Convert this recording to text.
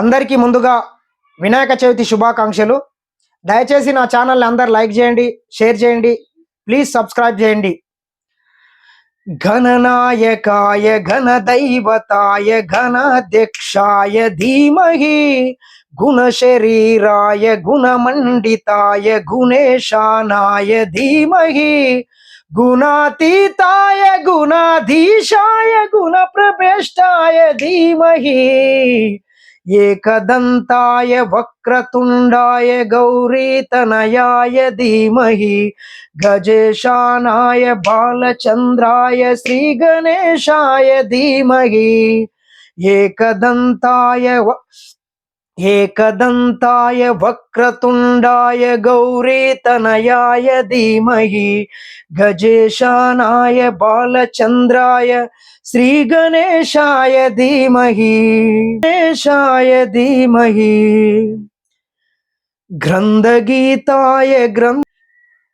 అందరికీ ముందుగా వినాయక చవితి శుభాకాంక్షలు. దయచేసి నా ఛానల్ని అందరు లైక్ చేయండి షేర్ చేయండి ప్లీజ్ సబ్స్క్రైబ్ చేయండి. గణనాయకాయ గణదైవతాయ గణాధ్యక్షాయ ధీమహి గుణశరీరాయ గుణమండితాయ గుణేశానాయ ధీమహి గుణాతీతాయ గుణాధీశాయ గుణప్రభేష్టాయ ధీమహి. ఏకదంతాయ వక్రతుండాయ గౌరీతనయాయ ధీమహి గజేశానాయ బాలచంద్రాయ శ్రీ గణేశాయ ధీమహి. ఏకదంతాయ వ- ఏకదంతాయ వక్రతుండాయ గౌరీతనయాయ ధీమహి గజేశానాయ బాలచంద్రాయ శ్రీగణేశాయ ధీమహి గణేశాయ ధీమహి గ్రంథగీతాయ గ్రంథ